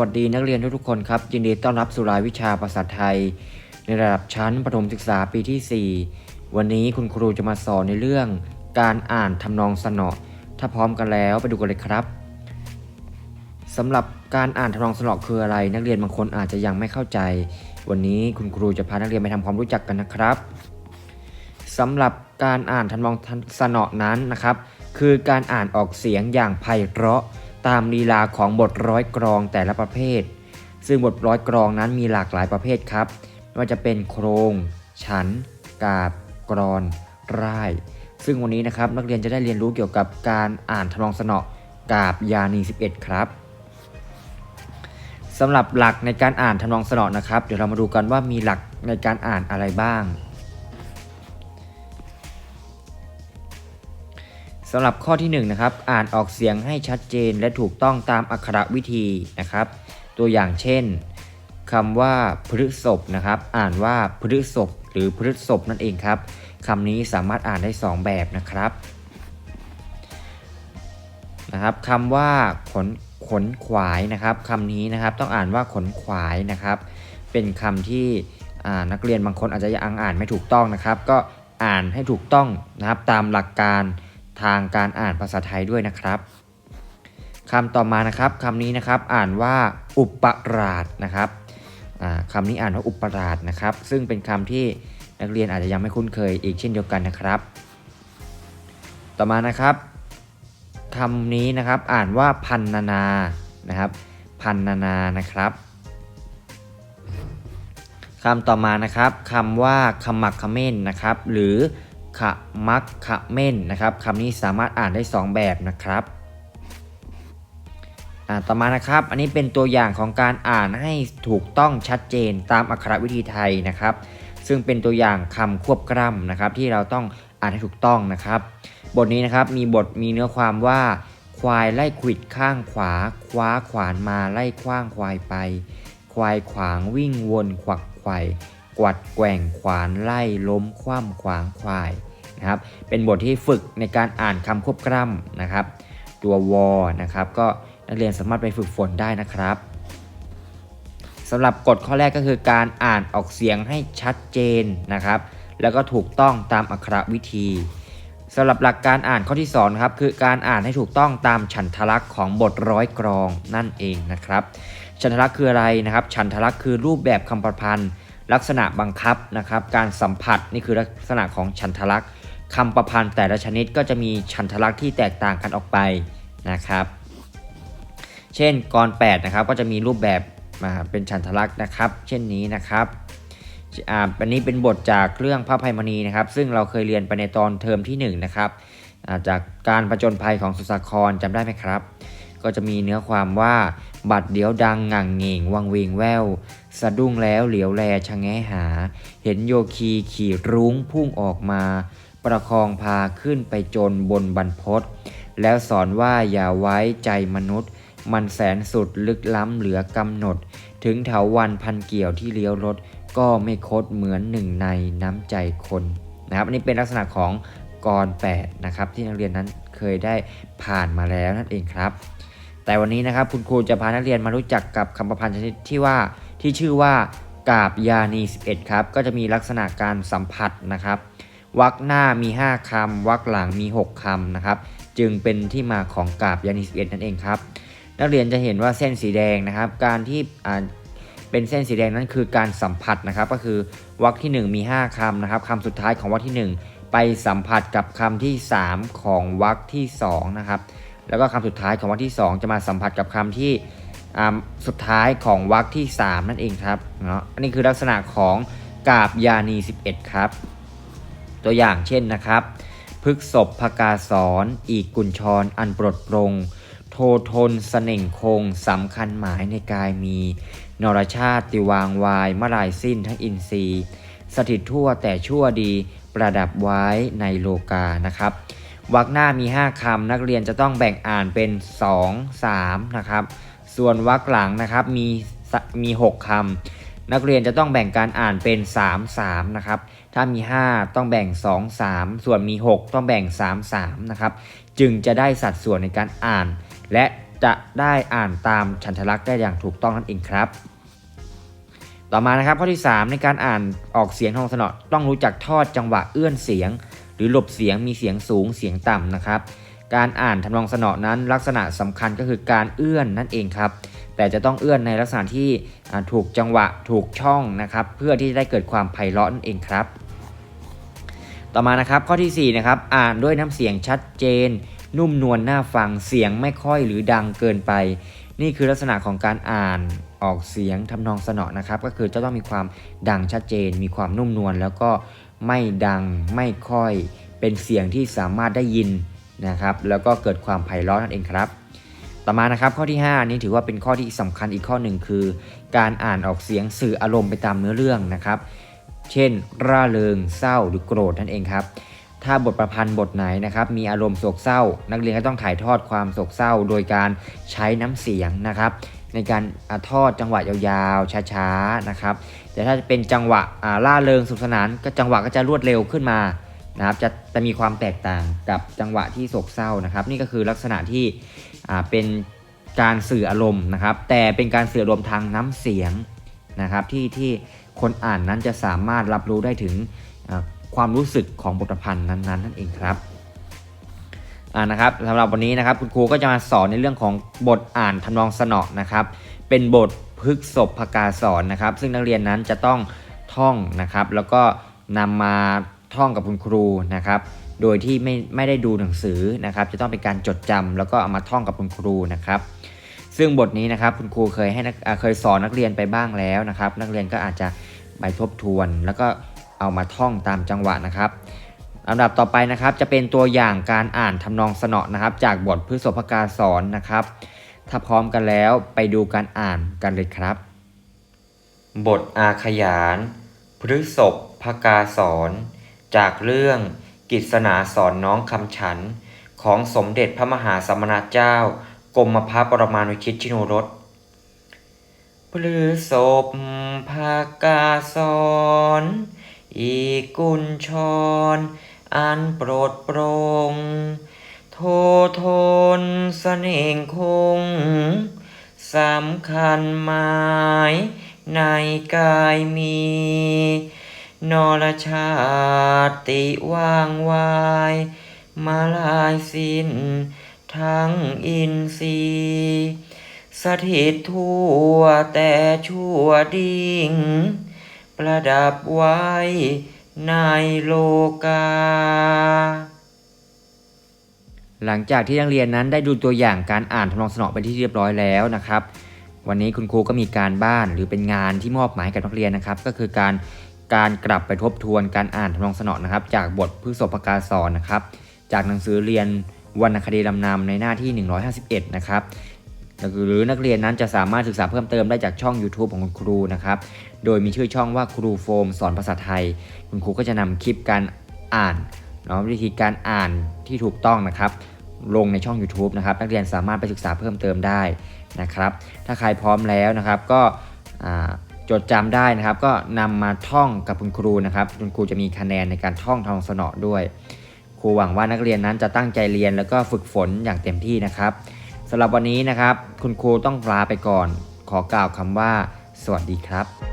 วัสดีนักเรียนทุกๆคนครับ ยินดีต้อนรับสู่รายวิชาภาษาไทย ในระดับชั้นประถมศึกษาปีที่ 4 วันนี้คุณครูจะมาสอนในเรื่อง การอ่านทำนองสนอ ถ้าพร้อมกันแล้วไปดูกันเลยครับสำหรับการอ่านทำนองสนอคืออะไร นักเรียนบางคนอาจจะยังไม่เข้าใจ วันนี้คุณครูจะพานักเรียนไปทำความรู้จักกันนะครับสำหรับการอ่านทำนองสนอนั้นนะครับ คือการอ่านออกเสียงอย่างไพเราะ ตามลีลาของบทร้อยกรองแต่ละประเภท ซึ่งบทร้อยกรองนั้นมีหลากหลายประเภทครับ ไม่ว่าจะเป็นโครง ฉัน กาบ กรอนร่าย ซึ่งวันนี้นะครับนักเรียนจะได้เรียนรู้เกี่ยวกับการอ่านทำนองสนอกาบยานี 11 ครับสำหรับหลักในการอ่านทำนองสนอนะครับ เดี๋ยวเรามาดูกันว่ามีหลักในการอ่านอะไรบ้าง สำหรับข้อที่1นงนะครับอ่านออกเสียงให้ชัดเจนและถูกต้องตามอักขระวิธีนะครับ ตัวอย่างเช่นคำว่าพฤษภนะครับ อ่านว่าพฤษภหรือพฤษภนั่นเองครับคำนี้สามารถอ่านได้ 2 แบบนะครับนะครับคำว่าขนขนขวายนะครับคำนี้นะครับต้องอ่านว่าขนขวายนะครับ เป็นคำที่นักเรียนบางคนอาจจะยังอ่านไม่ถูกต้องนะครับ ก็อ่านให้ถูกต้องนะครับตามหลักการ ทางการอ่านภาษาไทยด้วยนะครับคำต่อมานะครับคำนี้นะครับอ่านว่าอุปราชนะครับคำนี้อ่านว่าอุปราชนะครับ ซึ่งเป็นคำที่นักเรียนอาจจะยังไม่คุ้นเคยอีกเช่นเดียวกันนะครับ ต่อมานะครับคำนี้นะครับอ่านว่าพันนานานะครับ พันนานานะครับคำต่อมานะครับคำว่าขมักขม้นนะครับ หรือ ขมักขเม่นนะครับคำนี้สามารถอ่านได้ 2 แบบนะครับต่อมานะครับ อันนี้เป็นตัวอย่างของการอ่านให้ถูกต้องชัดเจนตามอักขรวิธีไทยนะครับ ซึ่งเป็นตัวอย่างคำควบกล้ำนะครับ ที่เราต้องอ่านให้ถูกต้องนะครับ บทนี้นะครับมีบทมีเนื้อความว่า ควายไล่ขวิดข้างขวา คว้าขวานมาไล่คว้างควายไป ควายขวางวิ่งวนขวักไขว่ กวัดแกว่งขวานไล่ล้มคว่ำขวางควายนะครับ เป็นบทที่ฝึกในการอ่านคำควบกล้ำนะครับ ตัววอนะครับ ก็นักเรียนสามารถไปฝึกฝนได้นะครับสำหรับกฎข้อแรกก็คือการอ่านออกเสียงให้ชัดเจนนะครับ แล้วก็ถูกต้องตามอักขรวิธีสำหรับหลักการอ่านข้อที่2ครับคือการอ่านให้ถูกต้องตามฉันทลักษณ์ของบทร้อยกรองนั่นเองนะครับ ฉันทลักษณ์คืออะไรนะครับ ฉันทลักษณ์คือรูปแบบคำประพันธ์ ลักษณะบังคับนะครับ การสัมผัสนี่คือลักษณะของฉันทลักษณ์คำประพันธ์แต่ละชนิดก็จะมีฉันทลักษณ์ที่แตกต่างกันออกไปนะครับ เช่นกร8นะครับก็จะมีรูปแบบมาเป็นฉันทลักษณ์นะครับ เช่นนี้นะครับอ่าอันนี้เป็นบทจากเรื่องพระภัยมณีนะครับ ซึ่งเราเคยเรียนไปในตอนเทอมที่1นนะครับจากการประจนภัยของสุสาครจำได้ไหมครับ ก็จะมีเนื้อความว่าบัดเดียวดังงั่งเง่งวังเวงแวว สะดุ้งแล้วเหลียวแลชะแงหา เห็นโยคีขี่รุ้งพุ่งออกมา ประคองพาขึ้นไปจนบนบรรพศแล้วสอนว่าอย่าไว้ใจมนุษย์ มันแสนสุดลึกล้ำเหลือกำหนด ถึงเถาวันพันเกี่ยวที่เลี้ยวรถ ก็ไม่คดเหมือนหนึ่งในน้ำใจคนนะครับ อันนี้เป็นลักษณะของกร8นะครับที่นักเรียนนั้นเคยได้ผ่านมาแล้วนั่นเองครับ แต่วันนี้นะครับคุณครูจะพานักเรียนมารู้จักกับคำประพันธ์ชนิดที่ว่าที่ชื่อว่ากาบยานี 11 ครับ ก็จะมีลักษณะการสัมผัสนะครับวรรคหน้ามี 5คำวรรคหลังมี 6คำนะครับ จึงเป็นที่มาของกาบยานี 11 นั่นเองครับ นักเรียนจะเห็นว่าเส้นสีแดงนะครับ การที่เป็นเส้นสีแดงนั้นคือการสัมผัสนะครับ ก็คือวรรคที่ 1 มี 5คำนะครับคำสุดท้ายของวรรคที่ 1 ไปสัมผัสกับคำที่ 3 ของวรรคที่2นะครับ แล้วก็คำสุดท้ายของวรรคที่ 2 จะมาสัมผัสกับคำที่สุดท้ายของวรรคที่ 3 นั่นเองครับเนาะอันนี้คือลักษณะของกาบยานี 11 ครับ ตัวอย่างเช่นนะครับพฤกษบพกาสอนอีกกุญชรอันปลดปรงโททนสเสน่งคงสำคัญหมายในกายมี นรชาติติวางวายมลายสิ้นทั้งอินทรีย์ สถิตทั่วแต่ชั่วดีประดับไว้ในโลกานะครับ วรรคหน้ามี 5คำนักเรียนจะต้องแบ่งอ่านเป็น 2 3 นะครับ ส่วนวรรคหลังนะครับมีมี 6คำนักเรียนจะต้องแบ่งการอ่านเป็น 3 3 นะครับ ถ้ามี 5 ต้องแบ่ง 2 3 ส่วนมี 6 ต้องแบ่ง 3 3 นะครับ จึงจะได้สัดส่วนในการอ่าน และจะได้อ่านตามฉันทลักษณ์ได้อย่างถูกต้องนั่นเองครับต่อมานะครับข้อที่ 3 ในการอ่านออกเสียงทองสนอต้องรู้จักทอดจังหวะเอื้อนเสียง หรือหลบเสียงมีเสียงสูงเสียงต่ำนะครับ การอ่านทำนองสนอนั้นลักษณะสำคัญก็คือการเอื้อนนั่นเองครับ แต่จะต้องเอื้อนในลักษณะที่ถูกจังหวะถูกช่องนะครับ เพื่อที่จะได้เกิดความไพเราะนั่นเองครับ ต่อมานะครับข้อทีสี่4นะครับอ่านด้วยน้ำเสียงชัดเจน นุ่มนวลน่าฟังเสียงไม่ค่อยหรือดังเกินไป นี่คือลักษณะของการอ่านออกเสียงทำนองสนอนะครับ ก็คือจะต้องมีความดังชัดเจน มีความนุ่มนวลแล้วก็ ไม่ดังไม่ค่อย เป็นเสียงที่สามารถได้ยินนะครับ แล้วก็เกิดความไพเราะนั่นเองครับ ต่อมานะครับข้อที่ 5 นี้ถือว่าเป็นข้อที่สำคัญอีกข้อหนึ่งคือ การอ่านออกเสียงสื่ออารมณ์ไปตามเนื้อเรื่องนะครับ เช่น ร่าเริงเศร้าหรือโกรธนั่นเองครับถ้าบทประพันธ์บทไหนนะครับมีอารมณ์โศกเศร้า นักเรียนก็ต้องถ่ายทอดความโศกเศร้า โดยการใช้น้ำเสียงนะครับ ในการอทอดจังหวะยาวๆช้าๆนะครับแต่ถ้าจะเป็นจังหวะล่าเริงสนุกสนานก็จังหวะก็จะรวดเร็วขึ้นมานะครับจะจะมีความแตกต่างกับจังหวะที่โศกเศร้านะครับ นี่ก็คือลักษณะที่เป็นการสื่ออารมณ์นะครับ แต่เป็นการสื่ออารมณ์ทางน้ำเสียงนะครับที่ที่คนอ่านนั้นจะสามารถรับรู้ได้ถึงความรู้สึกของบทพันธ์นั้นๆนั่นเองครับ อ่านะครับสำหรับวันนี้นะครับคุณครูก็จะมาสอนในเรื่องของบทอ่านทำนองสนอนะครับเป็นบทพฤกษพกาสอนนะครับ ซึ่งนักเรียนนั้นจะต้องท่องนะครับ แล้วก็นำมาท่องกับคุณครูนะครับ โดยที่ไม่ไม่ได้ดูหนังสือนะครับ จะต้องเป็นการจดจำแล้วก็เอามาท่องกับคุณครูนะครับ ซึ่งบทนี้นะครับคุณครูเคยให้นักเคยสอนนักเรียนไปบ้างแล้วนะครับ นักเรียนก็อาจจะไปทบทวน แล้วก็เอามาท่องตามจังหวะนะครับ ลำดับต่อไปนะครับจะเป็นตัวอย่างการอ่านทำนองสนอนะครับ จากบทพฤษภกาสอนนะครับ ถ้าพร้อมกันแล้วไปดูการอ่านกันเลยครับ บทอาขยานพฤษภกาสอน จากเรื่องกิษณาสอนน้องคำฉัน ของสมเด็จพระมหาสมณเจ้ากรมพระปรมานุชิตชิโนรสพฤษภกาสอน อีกุญชร อันโปรดโปรง โททนเสน่งคง สำคัญหมายในกายมี นรชาติว่างวาย มาลายสิ้น ทั้งอินทรีย์สถิตทั่วแต่ชั่วดิ่ง ประดับไว้ ในโลกา หลังจากที่นักเรียนนั้นได้ดูตัวอย่างการอ่านทำนองสนอไปที่เรียบร้อยแล้วนะครับ วันนี้คุณครูก็มีการบ้านหรือเป็นงานที่มอบหมายให้กับนักเรียนนะครับ ก็คือการการกลับไปทบทวนการอ่านทำนองสนอนะครับ จากบทพฤษภกาสอนนะครับ จากหนังสือเรียนวรรณคดีลำนำในหน้าที่ 151 นะครับ หรือนักเรียนนั้นจะสามารถศึกษาเพิ่มเติมได้จากช่อง YouTube ของคุณครูนะครับ โดยมีชื่อช่องว่าครูโฟมสอนภาษาไทย คุณครูก็จะนำคลิปการอ่านเนาะวิธีการอ่านที่ถูกต้องนะครับ ลงในช่อง YouTube นะครับ นักเรียนสามารถไปศึกษาเพิ่มเติมได้นะครับ ถ้าใครพร้อมแล้วนะครับก็จดจำได้นะครับ ก็นำมาท่องกับคุณครูนะครับคุณครูจะมีคะแนนในการท่องทองสนอด้วย ครูหวังว่านักเรียนนั้นจะตั้งใจเรียนแล้วก็ฝึกฝนอย่างเต็มที่นะครับ สำหรับวันนี้นะครับ คุณครูต้องลาไปก่อน ขอกล่าวคำว่า สวัสดีครับ